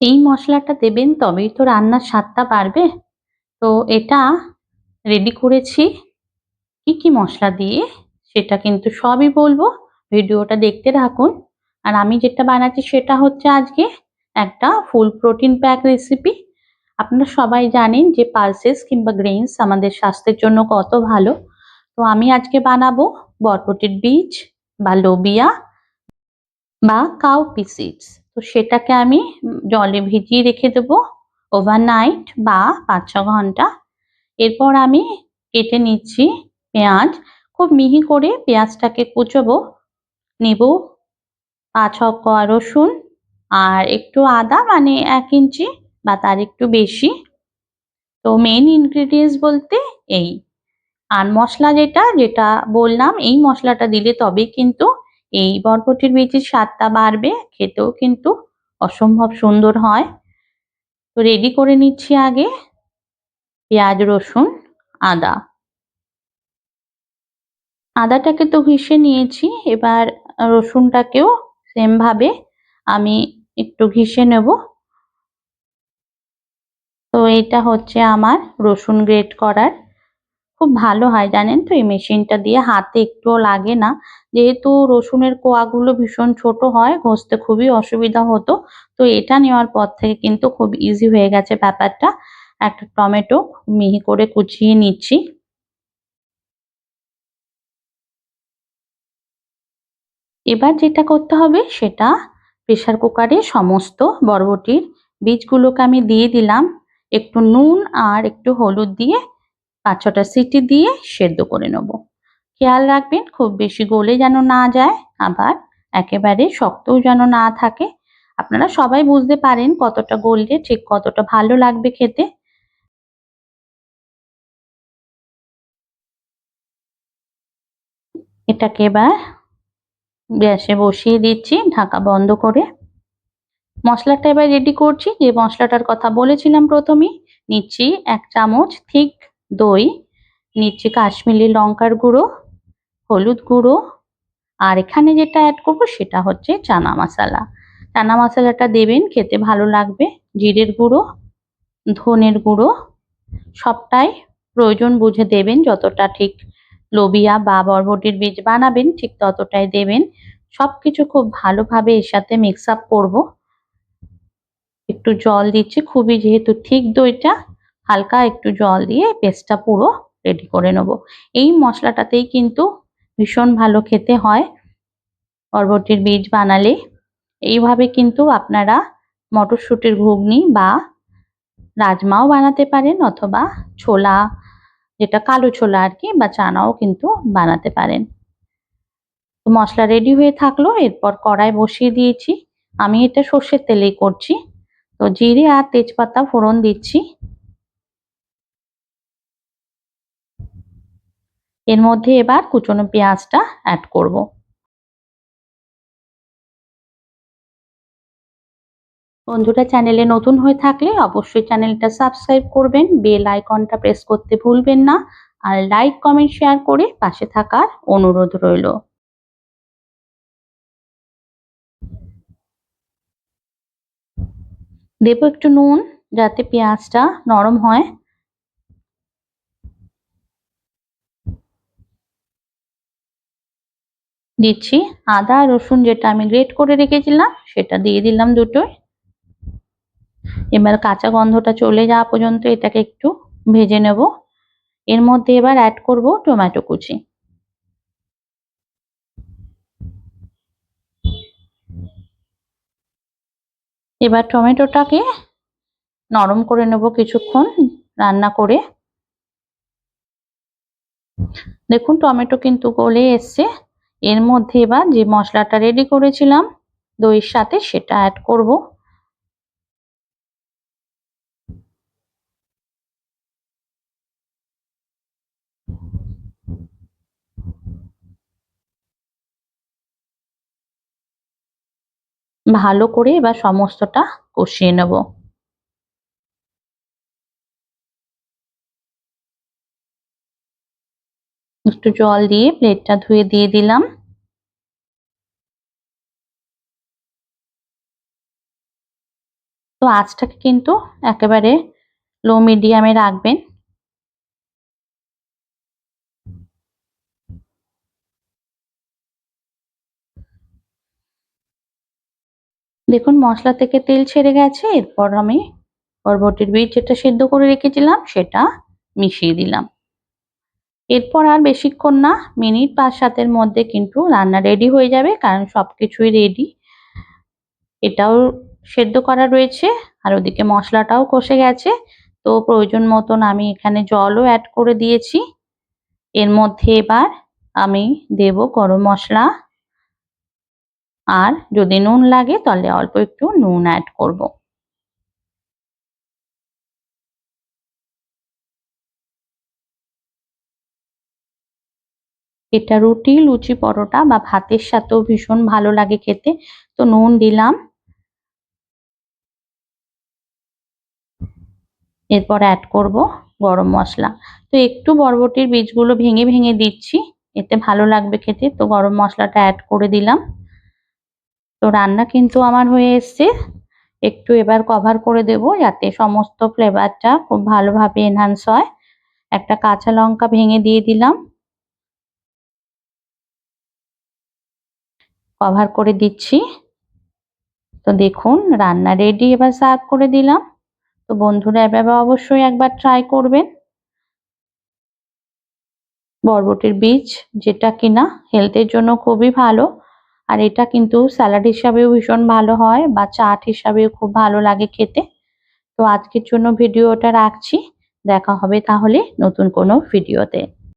এই মশলাটা দেবেন, তবেই তো রান্নার স্বাদটা বাড়বে। তো এটা রেডি করেছি। কি কি মশলা দিয়ে, সেটা কিন্তু সবই বলব। ভিডিওটা দেখতে থাকুন। আর আমি যেটা বানাচ্ছি সেটা হচ্ছে আজকে একটা ফুল প্রোটিন প্যাক রেসিপি আপনারা সবাই জানেন যে পালসেস কিংবা গ্রেনস আমাদের স্বাস্থ্যের জন্য কত ভালো। তো আমি আজকে বানাবো বরবটির বীজ বা লোবিয়া বা কাউ পিসিডস সেটাকে আমি জলে ভিজিয়ে রেখে দেবো ওভারনাইট বা পাঁচ ছ ঘণ্টা। এরপর আমি কেটে নিচ্ছি পেঁয়াজ। খুব মিহি করে পেঁয়াজটাকে কুচোবো, নেব পাঁচ ছ রসুন আর একটু আদা মানে এক ইঞ্চি বা তার একটু বেশি। তো মেন ইনগ্রিডিয়েন্টস বলতে এই। আর মশলা যেটা যেটা বললাম, এই মশলাটা দিলে তবেই কিন্তু এই বরবটির বীজের স্বাদটা বাড়বে, খেতেও কিন্তু অসম্ভব সুন্দর হয়। তো রেডি করে নিচ্ছি আগে পেঁয়াজ, রসুন, আদা। আদাটাকে তো ঘিষে নিয়েছি, এবার রসুনটাকেও সেমভাবে আমি একটু ঘিষে নেব। তো এটা হচ্ছে আমার রসুন গ্রেট করার খুব ভালো হয়, জানেন তো? এই মেশিনটা দিয়ে হাতে একটুও লাগে না। যেহেতু রসুনের কোয়াগুলো ভীষণ ছোট হয়, ঘষতে খুবই অসুবিধা হতো। তো এটা নেওয়ার পর থেকে কিন্তু খুব ইজি হয়ে গেছে ব্যাপারটা। একটা টমেটো মিহি করে কুচিয়ে নিচ্ছি। এবার যেটা করতে হবে, সেটা প্রেশার কুকারে সমস্ত বরবটির বীজগুলোকে আমি দিয়ে দিলাম। একটু নুন আর একটু হলুদ দিয়ে পাঁচ ছটা সিটি দিয়ে সেদ্ধ করে নেব। খেয়াল রাখবেন, খুব বেশি গলে যেন না যায়, আবার একেবারে শক্তও যেন না থাকে। আপনারা সবাই বুঝতে পারেন কতটা গললে ঠিক কতটা ভালো লাগবে খেতে। এটাকে এবার গ্যাসে বসিয়ে দিচ্ছি, ঢাকা বন্ধ করে। মশলাটা এবার রেডি করছি। যে মশলাটার কথা বলেছিলাম প্রথমেই, নিচ্ছি এক চামচ থিক দই নিচ্ছি কাশ্মীরি লঙ্কার গুঁড়ো, হলুদ গুঁড়ো, আর এখানে যেটা অ্যাড করব সেটা হচ্ছে চানা মশলা। চানা মশলাটা দেবেন, খেতে ভালো লাগবে। জিরের গুঁড়ো, ধনের গুঁড়ো, সবটাই প্রয়োজন বুঝে দেবেন, যতটা ঠিক লোবিয়া বা বরবটির বীজ বানাবেন, ঠিক ততটাই দেবেন। সব কিছু খুব ভালোভাবে এর সাথে মিক্স আপ করব। একটু জল দিচ্ছি, খুবই যেহেতু ঠিক দইটা হালকা একটু জল দিয়ে পেস্টটা পুরো রেডি করে নেব। এই মশলাটাতেই কিন্তু ভীষণ ভালো খেতে হয়। বরবটির বীজ বানালে এইভাবে কিন্তু আপনারা মটরশুঁটির ঘুগনি বা রাজমাও বানাতে পারেন অথবা ছোলা, যেটা কালো ছোলা আর কি, বা চানাও কিন্তু বানাতে পারেন। তো মশলা রেডি হয়ে থাকল, এরপর কড়াই বসিয়ে দিয়েছি। আমি এটা সর্ষের তেলেই করছি। তো জিরে আর তেজপাতা ফোড়ন দিচ্ছি। এর মধ্যে এবার কুচনো পেঁয়াজটা অ্যাড করব। বন্ধুরা, চ্যানেলে নতুন হয়ে থাকলে অবশ্যই চ্যানেলটা সাবস্ক্রাইব করবেন বেল আইকনটা প্রেস করতে ভুলবেন না, আর লাইক কমেন্ট শেয়ার করে পাশে থাকার অনুরোধ রইল। দেবো একটু নুন যাতে পেঁয়াজটা নরম হয়। দিচ্ছি। আদা, রসুন যেটা আমি গ্রেট করে রেখেছিলাম, সেটা দিয়ে দিলাম দুটোই। এবার কাঁচা গন্ধটা চলে যাওয়া পর্যন্ত এটাকে একটু ভেজে নেব। এর মধ্যে এবার অ্যাড করব টমেটো কুচি। এবার টমেটোটাকে নরম করে নেব কিছুক্ষণ রান্না করে। দেখুন, টমেটো কিন্তু গলে এসছে। এর মধ্যে এবার যে মশলাটা রেডি করেছিলাম, দইয়ের সাথে সেটা অ্যাড করব। ভালো করে এবার সমস্তটা কষিয়ে নেব। একটু জল দিয়ে প্লেটটা ধুয়ে দিয়ে দিলাম। তো আঁচটাকে কিন্তু একেবারে লো মিডিয়ামে রাখবেন। দেখুন, মশলা থেকে তেল ছেড়ে গেছে, এরপর আমি বরবটির বীজ যেটা সেদ্ধ করে রেখেছিলাম, সেটা মিশিয়ে দিলাম। এরপর আর বেশিক্ষণ না, মিনিট পাঁচ সাতের মধ্যে কিন্তু রান্না রেডি হয়ে যাবে, কারণ সব কিছুই রেডি এটাও সেদ্ধ করা রয়েছে, আর ওদিকে মশলাটাও কষে গেছে। তো প্রয়োজন মতন আমি এখানে জলও অ্যাড করে দিয়েছি। এর মধ্যে এবার আমি দেব গরম মশলা। আর যদি নুন লাগে, তাহলে অল্প একটু নুন অ্যাড করব। এটা রুটি, লুচি, পরোটা বা ভাতের সাথেও ভীষণ ভালো লাগে খেতে। তো নুন দিলাম। এরপর অ্যাড করব গরম মশলা। তো একটু বরবটির বীজগুলো ভেঙে ভেঙে দিচ্ছি। এতে ভালো লাগবে খেতে। তো গরম মশলাটা অ্যাড করে দিলাম। তো রান্না কিন্তু আমার হয়ে এসছে। একটু এবার কভার করে দেব যাতে সমস্ত ফ্লেভারটা খুব ভালোভাবে এনহান্স হয়। একটা কাঁচা লঙ্কা ভেঙে দিয়ে দিলাম। কভার করে দিচ্ছি। তো দেখুন, রান্না রেডি এবার সার্ভ করে দিলাম। তো বন্ধুরা, এভাবে অবশ্যই একবার ট্রাই করবেন। বরবটির বীজ যেটা কিনা হেলথের জন্য খুবই ভালো। আর এটা কিন্তু স্যালাড হিসাবেও ভীষণ ভালো হয় বা চাট হিসাবেও খুব ভালো লাগে খেতে। তো আজকের জন্য ভিডিওটা রাখছি। দেখা হবে তাহলে নতুন কোনো ভিডিওতে